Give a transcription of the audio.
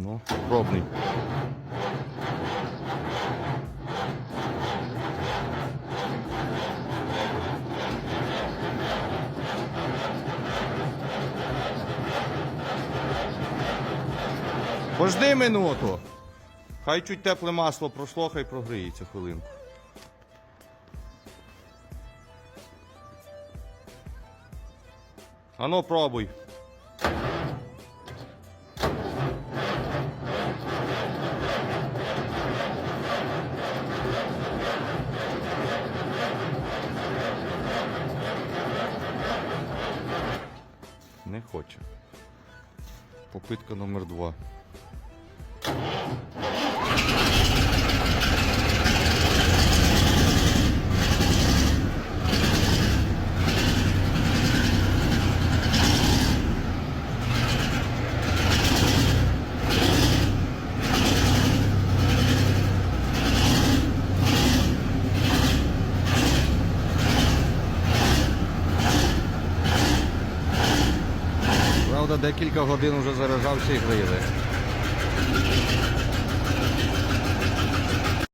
Ну, пробний. Пожди минуту. Хай чуть тепле масло пройшло, хай прогріється хвилинку. Ано пробуй. Не хоче. Попитка номер два. Правда, декілька годин вже заряджався і грили.